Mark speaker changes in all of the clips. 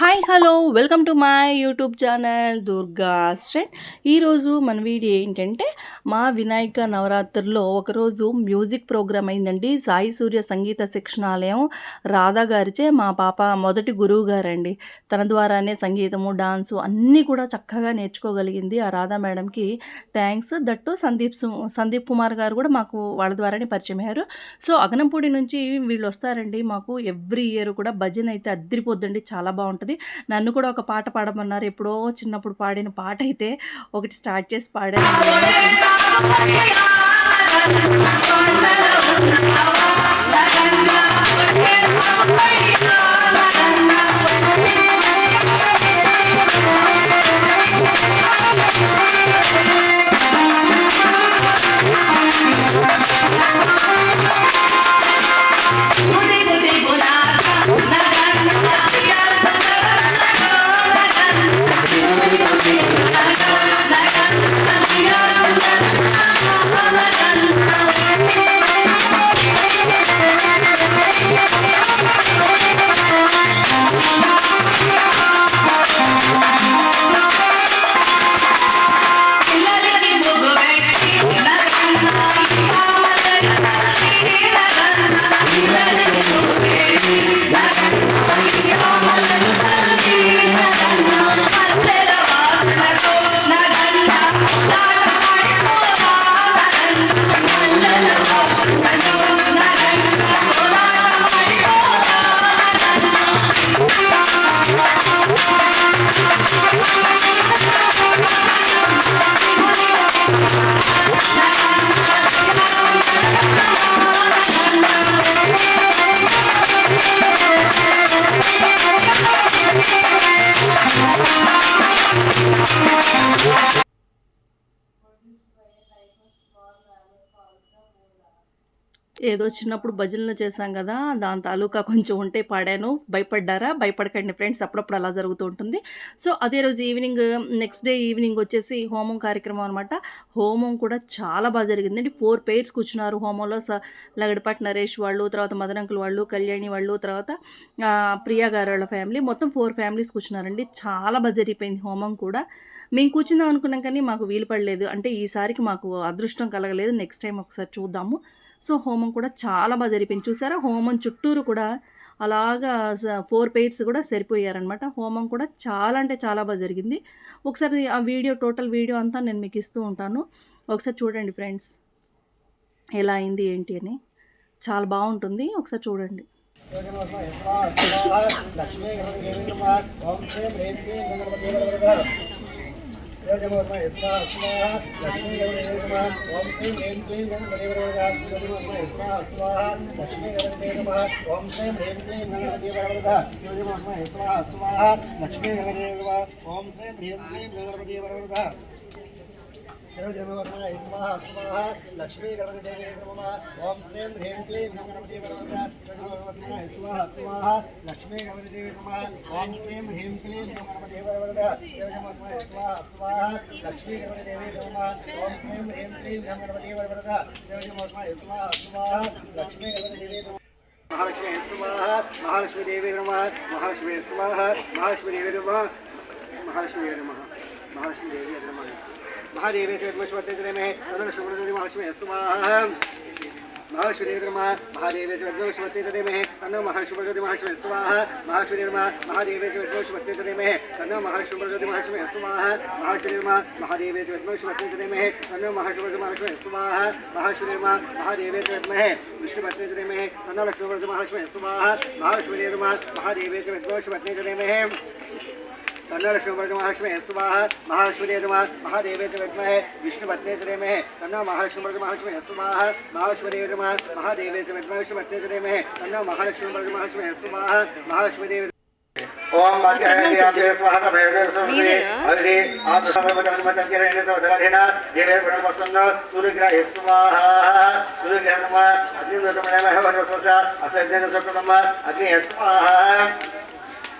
Speaker 1: Hi hello welcome to my YouTube channel Durga స్ట్రెండ్ ఈరోజు మన video ఏంటంటే మా వినాయక నవరాత్రుల్లో ఒకరోజు మ్యూజిక్ ప్రోగ్రామ్ అయిందండి. సాయి సూర్య సంగీత శిక్షణాలయం రాధా గారిచే మా పాప మొదటి గురువు గారండి. తన ద్వారానే సంగీతము డాన్సు అన్నీ కూడా చక్కగా నేర్చుకోగలిగింది ఆ రాధా మేడంకి. థ్యాంక్స్ దట్టు సందీప్ సు- సందీప్ కుమార్ గారు కూడా మాకు వాళ్ళ ద్వారానే పరిచయం అయ్యారు. సో అగనంపూడి నుంచి వీళ్ళు వస్తారండి. మాకు ఎవ్రీ ఇయర్ కూడా భజన అయితే అద్దరిపోద్దండి. చాలా బాగుంటుంది. నన్ను కూడా ఒక పాట పాడమన్నారు. ఎప్పుడో చిన్నప్పుడు పాడిన పాట అయితే ఒకటి స్టార్ట్ చేసి పాడాను. ఏదో చిన్నప్పుడు భజనలు చేశాం కదా దాని తాలూకా కొంచెం ఉంటే పాడాను. భయపడ్డారా? భయపడకండి ఫ్రెండ్స్ అప్పుడప్పుడు అలా జరుగుతూ ఉంటుంది. సో అదే రోజు ఈవినింగ్ నెక్స్ట్ డే ఈవినింగ్ వచ్చేసి హోమం కార్యక్రమం అనమాట హోమం కూడా చాలా బాగా జరిగిందండి ఫోర్ పేర్స్ కూర్చున్నారు హోమంలో. స లగడపాటి నరేష్ వాళ్ళు తర్వాత మదనంకుల్ వాళ్ళు కళ్యాణి వాళ్ళు తర్వాత ప్రియా గారు వాళ్ళ ఫ్యామిలీ. మొత్తం ఫోర్ ఫ్యామిలీస్ కూర్చున్నారండి. చాలా బాగా జరిగిపోయింది హోమం కూడా. మేము కూర్చుందాం అనుకున్నాం కానీ మాకు వీలు పడలేదు. అంటే ఈసారికి మాకు అదృష్టం కలగలేదు. నెక్స్ట్ టైం ఒకసారి చూద్దాము. సో హోమం కూడా చాలా బాగా జరిపింది. చూసారా? హోమం చుట్టూరు కూడా అలాగా ఫోర్ పెయిర్స్ కూడా సరిపోయారనమాట హోమం కూడా చాలా అంటే చాలా బాగా జరిగింది. ఒకసారి ఆ వీడియో టోటల్ వీడియో అంతా నేను మీకు ఇస్తూ ఉంటాను. ఒకసారి చూడండి ఫ్రెండ్స్. ఎలా అయింది ఏంటి అని. చాలా బాగుంటుంది. ఒకసారి చూడండి.
Speaker 2: లక్ష్మీ లక్ష్మీ గణపతి నమః ఓం శ్రీం హ్రీం క్లీం గణపతి వరవరద శివజమోస్మ స్వాహ స్వాహ లక్ష్మీ గణపతి దేవి నమ. ఓం శ్రీం హ్రీం క్లీం గణపతి వరద స్వాహ స్వాహ లక్ష్మీ గణపతి దేవి నమ. ఓం శ్రీం హ్రీం క్లీం గణపతి స్వాహ స్వాహ లక్ష్మీ గణపతి దేవి నమ ఓం శ్రీం హ్రీం క్లీం గణపతి స్వాహ స్వాహ లక్ష్మీ గణపతి దేవి నమ మహాలక్ష్మి స్వాహ మహాలక్ష్మి దేవి నమ. మహాలక్ష్మి స్వాహ మహాలక్ష్మి దేవి నమ. మహాలక్ష్మి దేవి నమ. మహాలక్ష్మి దేవి నమ. महादेव चेतमश्वते चरमे अनुलक्ष्मणदेव महालक्ष्मी स्वाहा। महाश्वरीर्मा महादेव च विद्वश्वते च देमे तन्नो महाश्वरज्योति महादेव स्वाहा। महाश्वरीर्मा महादेवे च विद्वश्वते च देमे महादेव महाश्वरज्योति महालक्ष्मी स्वाहा। महाश्वरीर्मा महादेवे च विद्वश्वते च देमे तन्नो महाश्वरज्योति महालक्ष्मी स्वाहा। महाश्वरीर्मा महादेव च विद्महे विष्णुपत्ने च देमे तन्नो लक्ष्मीवरज्योति महालक्ष्मी स्वाहा। महाश्वरीर्मा महादेव च विद्वश्वते च देमे कन्नलक्ष्मी व्रत महालक्ष्मी स्वाह महालक्ष्मी देव महादेवे च विद्महे विष्णुपत्ने च विष्णु तन्नो महालक्ष्मी व्रत महालक्ष्मी स्वाहा महालक्ष्मी देव विद्महे महालक्ष्मी व्रत महालक्ष्मी महालक्ष्मी देव ओम मध्यहरे से अग्नि है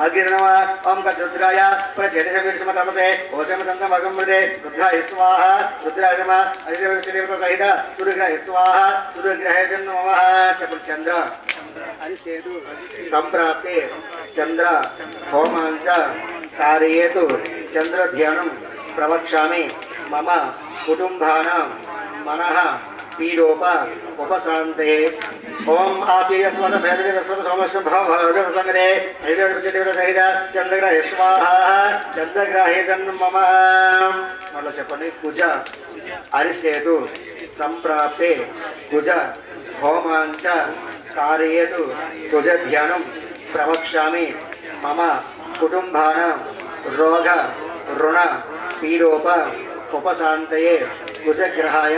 Speaker 2: అగ్నిర్నమ ఓం కద్రుద్రాయ ప్రచేతమతమసే ఓషమ సంతమగం మృదే రుద్రాయ స్వాహ రుద్రాయ నమ సహిత సూర్యగ్రహ స్వాహ సూర్యగ్రహే నమ చపుల్ చంద్ర సంప్రాప్తే చంద్ర హోమాంచ కార్యేతు చంద్ర ధ్యానం ప్రవక్ష్యామి మమ కుటుంబానాం మనః पीडोप उपशान्ते ॐ आप्यस्वत भेदस्वत सोमस्य भवसङ्गते सहित चन्द्रग्रह स्वाहा चन्द्रग्रहेदन् मम మళ్ళీ చెప్పండి కుజ అరిష్టేతు సంప్రాప్తే కుజ హోమాంచ కారయేతు కుజ ధ్యానం ప్రవక్ష్యామి మమ కుటుంబాన రోగ రుణ పీడోప ఉపశాంతయే కుజగ్రహాయ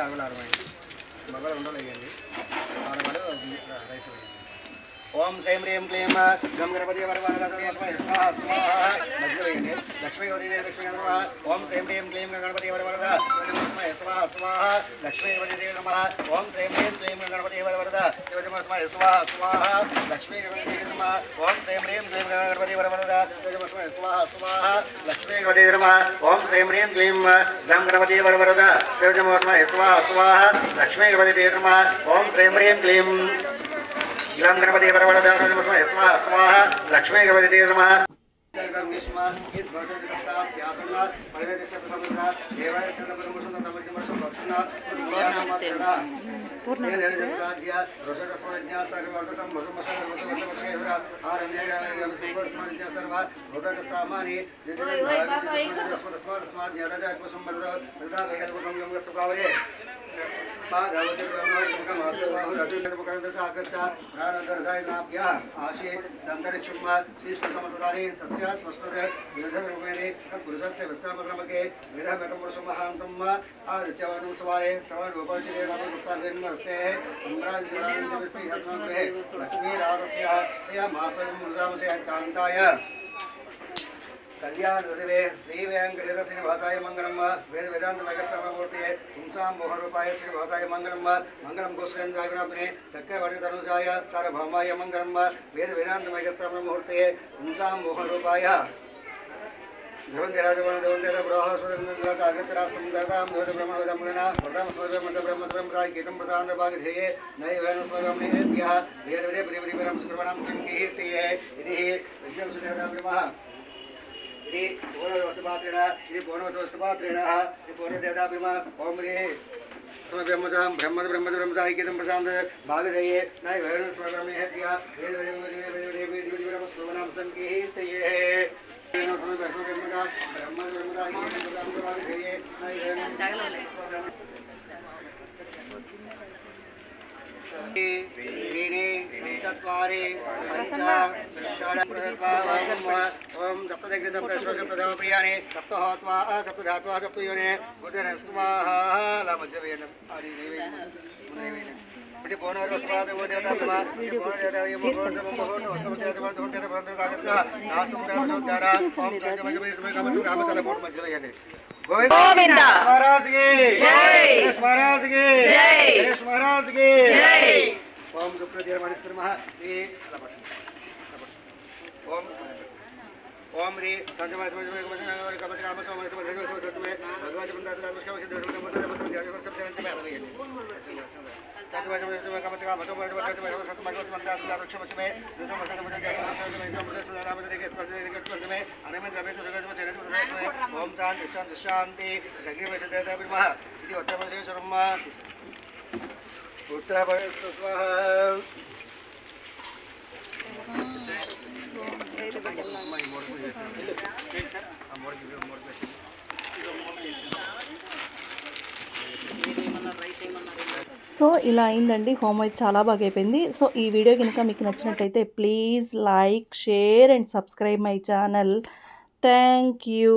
Speaker 2: మంచిగా ఆవులు ఆడమండి మగవాళ్ళు ఉండలు రైస్ ఓం సైం రేమ్ క్లీం గం గణపతి వరవాణ స్వాహ స్వాహ. మధ్యలో వేయండి. లక్ష్మీ వదిలే నమ. ఓం శ్రీం హ్రీం క్లీం గణపతి వరవరద. స్వాహ స్వాహ లక్ష్మీ వదిలే నమ. ఓం శ్రీం హ్రీం క్లీం గణపతి వరవరద. శివజమస్మయ స్వాహ స్వాహ లక్ష్మీ గణపతి నమ. ఓం శ్రీం హ్రీం క్లీం గణపతి వరవరద. శివజమస్మయ స్వాహ స్వాహ లక్ష్మీ గణపతి నమ. ఓం శ్రీం హ్రీం క్లీం గం గణపతి వరవరద. శివజమస్మయ స్వాహ స్వాహ లక్ష్మీ గణపతి నమ. ఓం శ్రీం హ్రీం క్లీం ఇలాం గణపతి పరవరదానమస్మ యస్మ స్వాహ లక్ష్మీ గణపతి నమః. దేశమాన్ ఈ దర్శన సప్తా శాసన పదిహేను శత సముద్ర దేవాయ కుటుంబ సంబంధ తమజ వర్షం భక్తున మూలాన మాత్రద పూర్ణ సామాని ఆశీదంతరిక్షుమాశ్రీష్మసమతాని తస్యాత్ వస్తుతే వివిధరూపేణి పురుషస్య విశ్రామశ్రమకే విధమతపురుషమహాంతం ఆదిత్యవానం సవారే సర్వరూపచిరేణస్తే సంభ్రాజ్ఞానం లక్ష్మీరాజస్య మాసం కాంతాయ कल्याण శ్రీ వెంకటేత శ్రీనివాసాయ మంగళం వా వేద వేదాంత నగస్రమూర్తి పుంసాం మోహనరూపాయ శ్రీనివాసాయ మంగళం వా మంగళం గోసురేంద్రాగుణాత్మని చక్రవర్తి ధనుషాయ సార్వభౌమాయ మంగళం వా वेद वेद परिपरिपरम सुकर्मणं किं कीर्तिये इति विद्यं सुनेदा ब्रह्मः ఇది పూర్ణోస్తపాత్రేణ ఇది పూర్ణోస్తపాత్రేణ ఇది పూర్ణదేతాభిమ ఓం ब्रह्मचाम ब्रह्म ब्रह्म ब्रह्मचारी के प्रशांत भाग रहिए नहीं भैरव स्वर्ण है क्या नाम स्तम की ही तो ये है त्रीणि चत्वारि पञ्च षड् ఓం సప్తదగ్ర సప్తశ్వ సప్తధమ ప్రియాణి సప్తహోత్వా సప్తధాత్వా సప్తయోనే గురుదేన స్వాహ లమజవేన హరి నైవేన నైవేన అంటే పోనవర స్వాద దేవతాత్మ పోనవర దేవతాయ మోహన మోహన వస్తమతే సమంత ఉంటే భరంత కాగచ్చ నాశం దేవసోద్ధార గోవింద ఓం సుప్రతీర మనస్సు ఓం ఓం రీ సంజమయ సమజమయ కమజమయ కమజ కామ సమయ సమయ రజమ సమయ సత్యమయ భగవాన్ బందా సదా దుష్కమ సిద్ధ సమయ సమయ సమయ సమయ సమయ సమయ సమయ సమయ సత్యమయ సమయ సమయ కమజ కామ సమయ సమయ సమయ సమయ సమయ సమయ బందా సదా దుష్కమ సమయ దుష్కమ సమయ సమయ సమయ సమయ సమయ సమయ రామ దేకే ప్రజే దేకే ప్రజమే అనమే ద్రవ్య సుగమ సమయ సమయ ఓం శాంతి శాంతి శాంతి అగ్ని వశ దేవత బ్రహ్మ ఇది ఉత్తరప్రదేశరమ్మ ఉత్తరప్రదేశ
Speaker 1: సో ఇలా అయిందండి. హోమ్ చాలా బాగా అయిపోయింది. సో ఈ వీడియో కనుక మీకు నచ్చినట్టయితే please like share and subscribe my channel. Thank you.